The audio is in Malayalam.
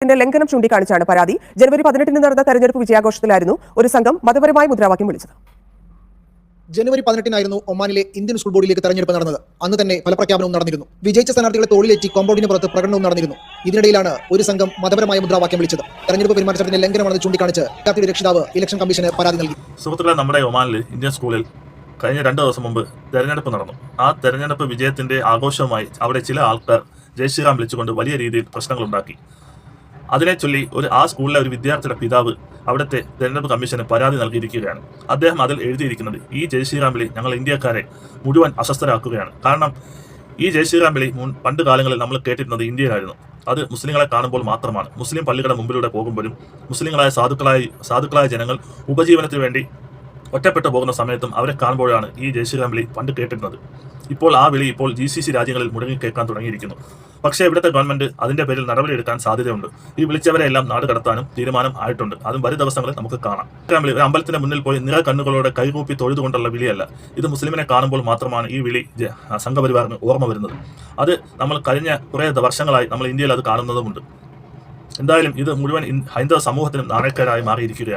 ത്തിന്റെ ലംഘനം ചൂണ്ടിക്കാണിച്ചാണ് പരാതി. ജനുവരി പതിനെട്ടിന് നടന്ന തെരഞ്ഞെടുപ്പ് വിജയാഘോഷത്തിലായിരുന്നു ഒരു സംഘം മതപരമായ മുദ്രാവാക്യം വിളിച്ചത്. ജനുവരി പതിനെട്ടിനായിരുന്നു ഒമാനിലെ ഇന്ത്യൻ സ്കൂൾ ബോർഡിലേക്ക് തെരഞ്ഞെടുപ്പ് നടന്നത്. അന്ന് തന്നെ ഫലപ്രഖ്യാപനവും നടന്നിരുന്നു. വിജയിച്ച സ്ഥാനാർത്ഥികളെ തോളിലേറ്റി കോമ്പൗണ്ടിന് പുറത്ത് പ്രകടനവും നടന്നിരുന്നു. ഇതിനിടയിലാണ് ഒരു സംഘം മതപരമായ മുദ്രാവാക്യം വിളിച്ചത്. തെരഞ്ഞെടുപ്പ് പെരുമാറ്റത്തിന്റെ ലംഘനമാണെന്ന് ചൂണ്ടിക്കാണിച്ച് വിദ്യാർത്ഥിയുടെ രക്ഷിതാവ് ഇലക്ഷൻ കമ്മീഷന് പരാതി നൽകി. സുഹൃത്തുക്കളെ നമ്മുടെ ഒമാനിൽ ഇന്ത്യൻ സ്കൂളിൽ കഴിഞ്ഞ രണ്ട് ദിവസം മുമ്പ് തെരഞ്ഞെടുപ്പ് നടന്നു. ആ തെരഞ്ഞെടുപ്പ് വിജയത്തിന്റെ ആഘോഷമായി അവിടെ ചില ആൾക്കാർ ജയ് ശ്രീറാം വിളിച്ചുകൊണ്ട് വലിയ രീതിയിൽ പ്രശ്നങ്ങളുണ്ടാക്കി. അതിനെ ചൊല്ലി ഒരു ആ സ്കൂളിലെ ഒരു വിദ്യാർത്ഥിയുടെ പിതാവ് അവിടുത്തെ തെരഞ്ഞെടുപ്പ് കമ്മീഷന് പരാതി നൽകിയിരിക്കുകയാണ്. അദ്ദേഹം അതിൽ എഴുതിയിരിക്കുന്നത് ഈ ജയ് ശ്രീറാംബിളി ഞങ്ങൾ ഇന്ത്യക്കാരെ മുഴുവൻ അസ്വസ്ഥരാക്കുകയാണ്. കാരണം ഈ ജയ് ശ്രീറാം വിളി മുൻ പണ്ട് കാലങ്ങളിൽ നമ്മൾ കേട്ടിരുന്നത് ഇന്ത്യയിലായിരുന്നു. അത് മുസ്ലിങ്ങളെ കാണുമ്പോൾ മാത്രമാണ്. മുസ്ലിം പള്ളികളുടെ മുമ്പിലൂടെ പോകുമ്പോഴും മുസ്ലിങ്ങളായ സാധുക്കളായ സാധുക്കളായ ജനങ്ങൾ ഉപജീവനത്തിന് വേണ്ടി ഒറ്റപ്പെട്ടു പോകുന്ന സമയത്തും അവരെ കാണുമ്പോഴാണ് ഈ ജയശ്രീറാം വിളി പണ്ട് കേട്ടിരുന്നത്. ഇപ്പോൾ ആ വിളി ഇപ്പോൾ ജി സി സി രാജ്യങ്ങളിൽ മുടങ്ങി കേൾക്കാൻ തുടങ്ങിയിരിക്കുന്നു. പക്ഷേ ഇവിടുത്തെ ഗവൺമെന്റ് അതിന്റെ പേരിൽ നടപടിയെടുക്കാൻ സാധ്യതയുണ്ട്. ഈ വിളിച്ചവരെല്ലാം നാട് കടത്താനും തീരുമാനം ആയിട്ടുണ്ട്. അതും വരും ദിവസങ്ങളിൽ നമുക്ക് കാണാം. ഇത്തരം വിളി ഒരു അമ്പലത്തിന്റെ മുന്നിൽ പോയി നിറ കണ്ണുകളോടെ കൈകൂപ്പി തൊഴുതുകൊണ്ടുള്ള വിളിയല്ല. ഇത് മുസ്ലിമിനെ കാണുമ്പോൾ മാത്രമാണ് ഈ വിളി സംഘപരിവാറിന് ഓർമ്മ വരുന്നത്. അത് നമ്മൾ കഴിഞ്ഞ കുറേ വർഷങ്ങളായി നമ്മൾ ഇന്ത്യയിൽ അത് കാണുന്നതുമുണ്ട്. എന്തായാലും ഇത് മുഴുവൻ ഹൈന്ദവ സമൂഹത്തിനും നാണയക്കേടായി മാറിയിരിക്കുകയാണ്.